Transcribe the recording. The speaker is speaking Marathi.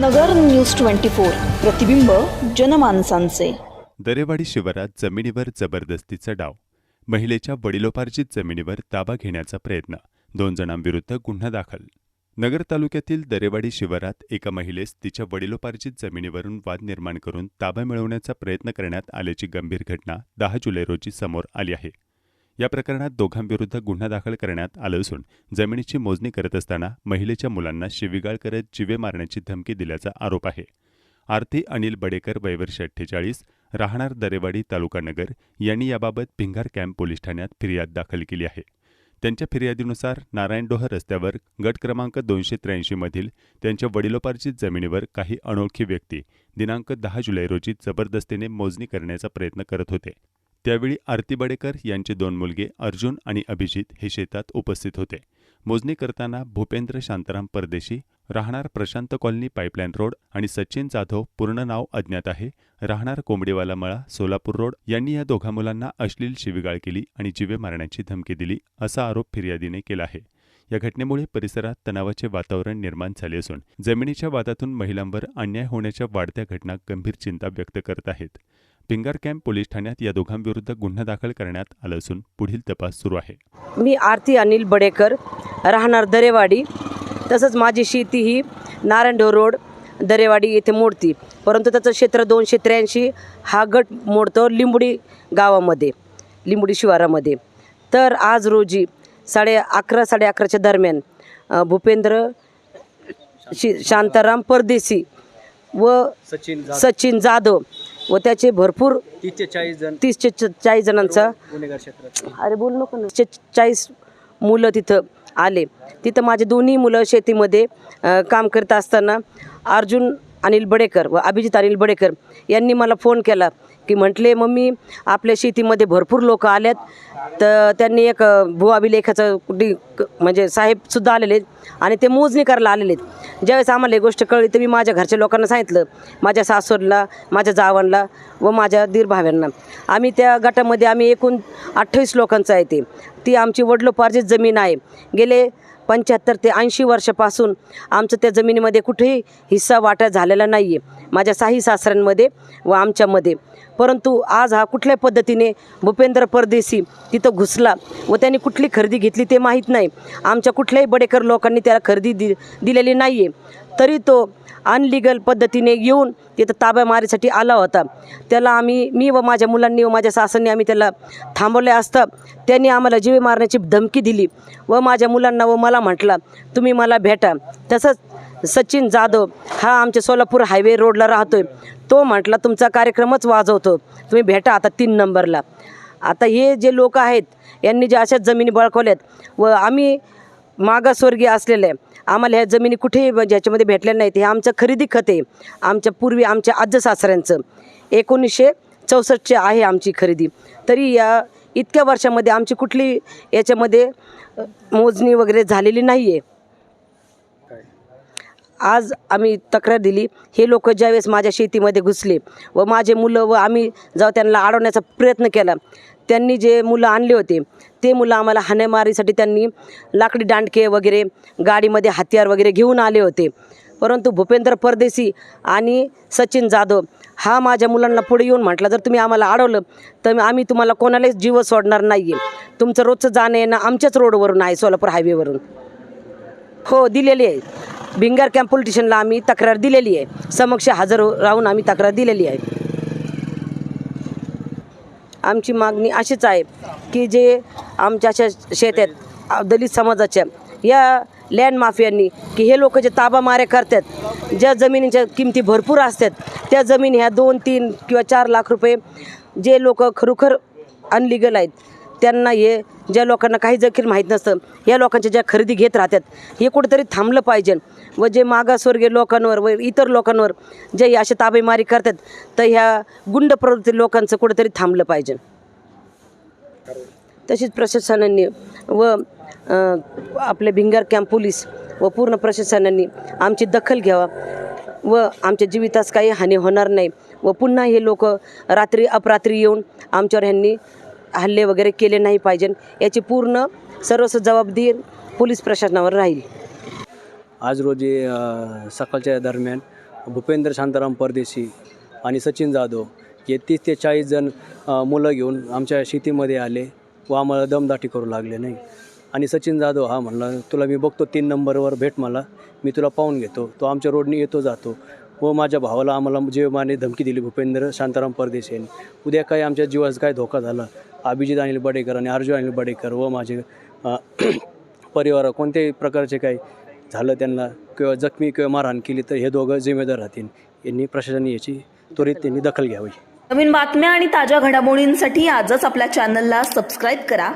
नगर न्यूज ट्वेंटी फोर प्रतिबिंब जनमानसांचे. दरेवाडी शिवारात जमिनीवर जबरदस्तीचा डाव. महिलेच्या वडिलोपार्जित जमिनीवर ताबा घेण्याचा प्रयत्न. दोन जणांविरुद्ध गुन्हा दाखल. नगर तालुक्यातील दरेवाडी शिवारात एका महिलेस तिच्या वडिलोपार्जित जमिनीवरून वाद निर्माण करून ताबा मिळवण्याचा प्रयत्न करण्यात आल्याची गंभीर घटना दहा जुलै रोजी समोर आली आहे. या प्रकरणात दोघांविरुद्ध गुन्हा दाखल करण्यात आलं असून जमिनीची मोजणी करत असताना महिलेच्या मुलांना शिवीगाळ करत जिवे मारण्याची धमकी दिल्याचा आरोप आहे. आरती अनिल बडेकर वयवर्ष अठ्ठेचाळीस राहणार दरेवाडी तालुका नगर यांनी याबाबत भिंगार कॅम्प पोलीस ठाण्यात फिर्याद दाखल केली आहे. त्यांच्या फिर्यादीनुसार नारायणडोह रस्त्यावर गट क्रमांक दोनशे त्र्याऐंशीमधील त्यांच्या वडिलोपार्जित जमिनीवर काही अनोळखी व्यक्ती दिनांक दहा जुलै रोजी जबरदस्तीने मोजणी करण्याचा प्रयत्न करत होते. त्यावेळी आरती बडेकर यांचे दोन मुलगे अर्जुन आणि अभिजित हे शेतात उपस्थित होते. मोजणी करताना भूपेंद्र शांताराम परदेशी राहणार प्रशांत कॉलनी पाईपलाईन रोड आणि सचिन जाधव पूर्ण नाव अज्ञात आहे. राहणार कोंबडीवाला मळा सोलापूर रोड यांनी या दोघा मुलांना अश्लील शिवीगाळ केली आणि जिवे मारण्याची धमकी दिली असा आरोप फिर्यादीने केला आहे. या घटनेमुळे परिसरात तणावाचे वातावरण निर्माण झाले असून जमिनीच्या वादातून महिलांवर अन्याय होण्याच्या वाढत्या घटना गंभीर चिंता व्यक्त करत आहेत. भिंगार कॅम्प पोलीस ठाण्यात या दोघांविरुद्ध गुन्हा दाखल करण्यात आला असून पुढील तपास सुरू आहे. मी आरती अनिल बडेकर राहणार दरेवाडी तसंच माझी शेती ही नारायणढो रोड दरेवाडी येथे मोडती. परंतु त्याचं क्षेत्र दोनशे त्र्याऐंशी हा गट मोडतो लिंबुडी गावामध्ये लिंबुडी शिवारामध्ये. तर आज रोजी साडे अकरा साडे अकराच्या दरम्यान भूपेंद्र शि शांताराम परदेशी व सचिन जाधव. सचिन जाधव व त्याचे भरपूर तीसचे चाळीस जण. तीस ते चाळीस जणांचा. गुन्हेगार क्षेत्रात अरे बोल नको ना. चे- चाळीस मुलं तिथं आले. तिथं माझे दोन्ही मुलं शेतीमध्ये अ, काम करत असताना अर्जुन अनिल बडेकर व अभिजित अनिल बडेकर यांनी मला फोन केला. की म्हटले मम्मी आपल्या शेतीमध्ये भरपूर लोक आल्यात. तर त्यांनी एक भू अभिलेखाचं कुठे क- म्हणजे साहेबसुद्धा आलेले आहेत आणि ते मोजणी करायला आलेले आहेत. ज्यावेळेस आम्हाला ही गोष्ट कळली तर मी माझ्या घरच्या लोकांना सांगितलं माझ्या सासूरला माझ्या जावांना व माझ्या दीरभाव्यांना आम्ही त्या गटामध्ये आम्ही एकूण अठ्ठावीस लोकांचं आहे ते. ती आमची वडलोपार्जित जमीन आहे. गेले पंच्याहत्तर ते ऐंशी वर्षापासून आमचं त्या जमिनीमध्ये कुठेही हिस्सा वाटा झालेला नाही आहे माझ्या साही सासऱ्यांमध्ये व आमच्यामध्ये. परंतु आज हा कुठल्या पद्धतीने भूपेंद्र परदेशी तिथं घुसला व त्यांनी कुठली खरेदी घेतली ते माहीत नाही. आमच्या कुठल्याही बडेकर लोकांनी त्याला खरेदी दि दिलेली नाही आहे तरी तो अनलिगल पद्धतीने येऊन तिथं ताब्यामारीसाठी आला होता. त्याला आम्ही मी व माझ्या मुलांनी व माझ्या सासांनी आम्ही त्याला थांबवले असता. त्यांनी आम्हाला जीवे मारण्याची धमकी दिली व माझ्या मुलांना व मला म्हटला तुम्ही मला भेटा. तसंच सचिन जाधव हा आमच्या सोलापूर हायवे रोडला राहतो आहे तो म्हटला तुमचा कार्यक्रमच वाजवतो. तुम्ही भेटा आता तीन नंबरला. आता हे जे लोक आहेत यांनी जे अशाच जमिनी बळकवल्यात व आम्ही मागासवर्गीय असलेले आहे आम्हाला ह्या जमिनी कुठेही म्हणजे भेटल्या नाहीत. हे आमचं खरेदी खत आहे. आमच्या पूर्वी आमच्या आज्ज सासऱ्यांचं. एकोणीसशे चौसष्टचे आहे आमची खरेदी. तरी या इतक्या वर्षामध्ये आमची कुठली याच्यामध्ये मोजणी वगैरे झालेली नाही आहे आज आम्ही तक्रार दिली. हे लोक ज्यावेळेस माझ्या शेतीमध्ये घुसले व माझे मुलं व आम्ही जेव्हा त्यांना अडवण्याचा प्रयत्न केला त्यांनी जे मुलं आणले होते ते मुलं आम्हाला हाण्यामारीसाठी त्यांनी लाकडी दांडके वगैरे गाडीमध्ये हत्यार वगैरे घेऊन आले होते. परंतु भूपेंद्र परदेशी आणि सचिन जाधव हा माझ्या मुलांना पुढे येऊन म्हटला जर तुम्ही आम्हाला अडवलं तर आम्ही तुम्हाला कोणालाच जीव सोडणार नाही आहे तुमचं रोजचं जाणं येणं आमच्याच रोडवरून आहे सोलापूर हायवेवरून. हो दिलेली आहे. भिंगार कॅम्प पोलिटिशनला आम्ही तक्रार दिलेली आहे. समक्ष हजर राहून आम्ही तक्रार दिलेली आहे. आमची मागणी अशीच आहे की जे आमच्या अशा शेतात दलित समाजाच्या या लँड माफियांनी की हे लोक जे ताबा मारे करतात ज्या जमिनीच्या किमती भरपूर असतात त्या जमीन ह्या दोन तीन किंवा चार लाख रुपये जे लोक खरोखर अनलिगल आहेत त्यांना हे ज्या लोकांना काही देखील माहीत नसतं या लोकांच्या ज्या खरेदी घेत राहतात हे कुठेतरी थांबलं पाहिजे. व जे मागासवर्गीय लोकांवर व इतर लोकांवर जे अशा असे ताबेमारी करतात तर ह्या गुंड प्रवृत्ती लोकांचं कुठेतरी थांबलं पाहिजे. तशीच प्रशासनाने व आपले भिंगार कॅम्प पोलीस व पूर्ण प्रशासनाने आमची दखल घ्यावा व आमच्या जीवितास काही हानी होणार नाही व पुन्हा हे लोक रात्री अपरात्री येऊन आमच्यावर ह्यांनी हल्ले वगैरे केले नाही पाहिजे. याची पूर्ण सर्वस्व जबाबदारी पोलीस प्रशासनावर राहील. आज रोजी सकाळच्या दरम्यान भूपेंद्र शांताराम परदेशी आणि सचिन जाधव हे तीस ते चाळीस जण मुलं घेऊन आमच्या शेतीमध्ये आले व आम्हाला दमदाटी करू लागले नाही. आणि सचिन जाधव हा म्हणला तुला मी बघतो तीन नंबरवर भेट मला मी तुला पाहून घेतो. तो आमच्या रोडने येतो जातो व माझ्या भावाला आम्हाला जीवमाने धमकी दिली भूपेंद्र शांताराम परदेशी यांनी. उद्या काही आमच्या जीवास काय धोका झाला अभिजित अनिल बडेकर आणि अर्जुन अनिल बडेकर व माझे परिवार कोणत्याही प्रकारचे काही झालं त्यांना किंवा जखमी किंवा मारहाण केली तर हे दोघं जिम्मेदार राहतील. यांनी प्रशासन याची त्वरित त्यांनी दखल घ्यावी. नवीन बातम्या आणि ताज्या घडामोडींसाठी आजच आपल्या चॅनलला सबस्क्राईब करा.